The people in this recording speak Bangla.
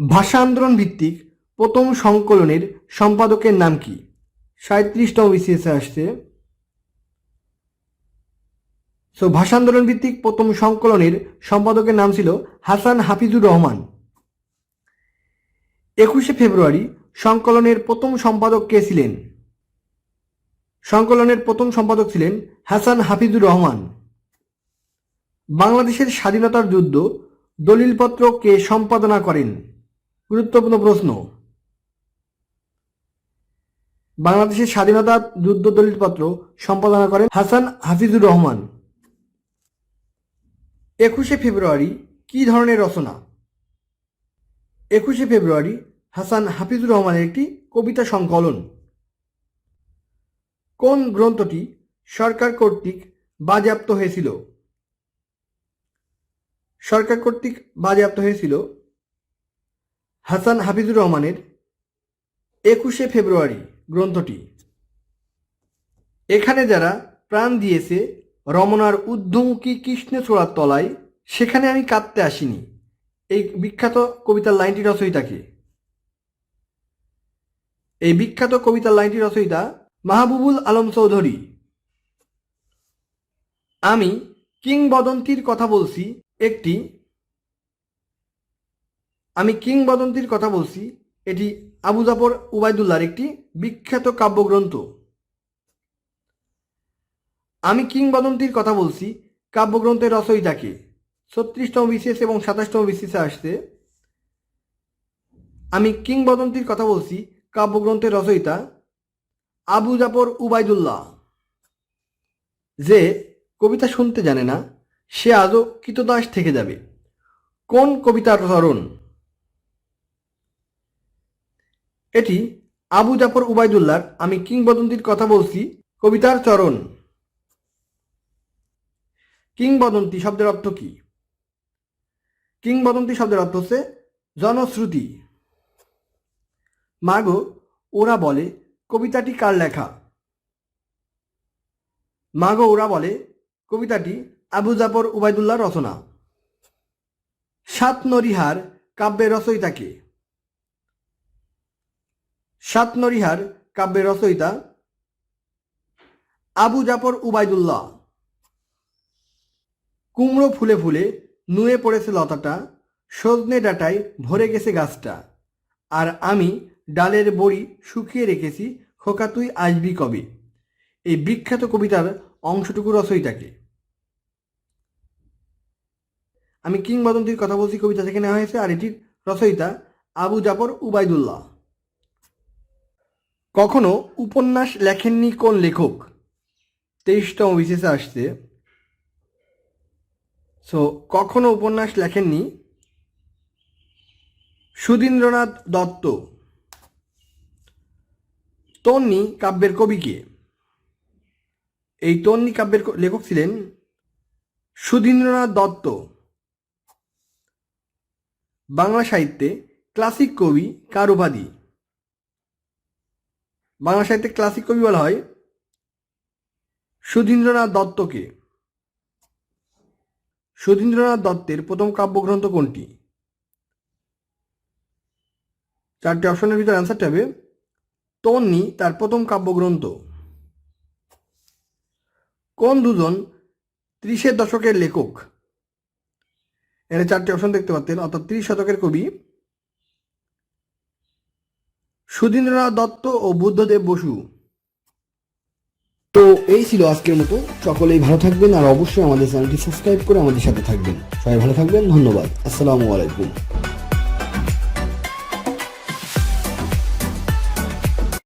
ভাষা আন্দোলন ভিত্তিক প্রথম সংকলনের সম্পাদকের নাম কি? সাঁত্রিশতম বিসিএসে আসছে। সো ভাষা আন্দোলন ভিত্তিক প্রথম সংকলনের সম্পাদকের নাম ছিল হাসান হাফিজুর রহমান। একুশে ফেব্রুয়ারি সংকলনের প্রথম সম্পাদক কে ছিলেন? সংকলনের প্রথম সম্পাদক ছিলেন হাসান হাফিজুর রহমান। বাংলাদেশের স্বাধীনতার যুদ্ধ দলিলপত্র কে সম্পাদনা করেন? গুরুত্বপূর্ণ প্রশ্ন। বাংলাদেশের স্বাধীনতা যুদ্ধ দলিলপত্র সম্পাদনা করেন হাসান হাফিজুর রহমান। একুশে ফেব্রুয়ারি কী ধরনের রচনা? একুশে ফেব্রুয়ারি হাসান হাফিজুর রহমানের একটি কবিতা সংকলন। কোন গ্রন্থটি সরকার কর্তৃক বাজেয়াপ্ত হয়েছিল? সরকার কর্তৃক বাজেয়াপ্ত হয়েছিল হাসান হাফিজুর রহমানের একুশে ফেব্রুয়ারি গ্রন্থটি। এখানে যারা প্রাণ দিয়েছে রমনার ঊর্ধ্বমুখী কৃষ্ণচূড়ার তলায়, সেখানে আমি কাঁদতে আসিনি। এই বিখ্যাত কবিতার লাইনটি রচয়িতাকে। এই বিখ্যাত কবিতার লাইনটি রচয়িতা মাহবুবুল আলম চৌধুরী। আমি কিংবদন্তির কথা বলছি একটি আমি কিংবদন্তির কথা বলছি, এটি আবু জাফর উবায়দুল্লাহর একটি বিখ্যাত কাব্যগ্রন্থ। আমি কিংবদন্তির কথা বলছি, কাব্যগ্রন্থের রচয়িতাকে ছত্রিশতম বিশেষ এবং সাতাশতম বিশেষে আসতে। আমি কিংবদন্তির কথা বলছি, কাব্যগ্রন্থের রচয়িতা আবু জাফর উবায়দুল্লাহ। যে কবিতা শুনতে জানে না, সে আজও কৃতদাস থেকে যাবে। কোন কবিতার চরণ এটি আবু জাফর উবায়দুল্লাহর আমি কিংবদন্তির কথা বলছি, কবিতার চরণ। কিংবদন্তি শব্দের অর্থ কি? কিংবদন্তি শব্দের অর্থ হচ্ছে জনশ্রুতি। মাগো, ওরা বলে, কবিতাটি কার লেখা? মাগো, ওরা বলে, কবিতাটি আবু জাফর উবায়দুল্লাহ রচনা। সাত নরিহার কাব্যের রচয়িতাকে। সাত নরিহার কাব্যের রচয়িতা আবু জাফর উবায়দুল্লাহ। কুমড়ো ফুলে ফুলে নুয়ে পড়েছে লতাটা, সজনে ডাটায় ভরে গেছে গাছটা। আর আমি ডালের বড়ি শুকিয়ে রেখেছি, খোকা তুই আসবি কবে? এই বিখ্যাত কবিতার অংশটুকু রচয়িতাকে। আমি কিংবদন্তির কথা বলছি কবিতা থেকে নেওয়া হয়েছে, আর এটির রচয়িতা আবু জাফর উবায়দুল্লাহ। কখনো উপন্যাস লেখেননি কোন লেখক? তেইশতম বিশেষে আসছে। সো কখনো উপন্যাস লেখেননি? সুধীন্দ্রনাথ দত্ত। তন্নি কাব্যের কবিকে এই তন্নি কাব্যের লেখক ছিলেন সুধীন্দ্রনাথ দত্ত। বাংলা সাহিত্যে ক্লাসিক কবি কার উপাধি বাংলা সাহিত্যে ক্লাসিক কবি বলা হয় সুধীন্দ্রনাথ দত্তকে। সুধীন্দ্রনাথ দত্তের প্রথম কাব্যগ্রন্থ কোনটি? চারটি অপশনের ভিতরে অ্যান্সারটা হবে তন্নি, তার প্রথম কাব্যগ্রন্থ। কোন দুজন ত্রিশের দশকের লেখক? এখানে চারটি অপশন দেখতে পাচ্ছেন, অর্থাৎ ত্রিশ শতকের কবি সুধীন্দ্রনাথ দত্ত ও বুদ্ধদেব বসু। তো এই ছিল আজকের মতো। সকলেই ভালো থাকবেন আর অবশ্যই আমাদের চ্যানেলটি সাবস্ক্রাইব করে আমাদের সাথে থাকবেন। সবাই ভালো থাকবেন। ধন্যবাদ। আসসালামু আলাইকুম।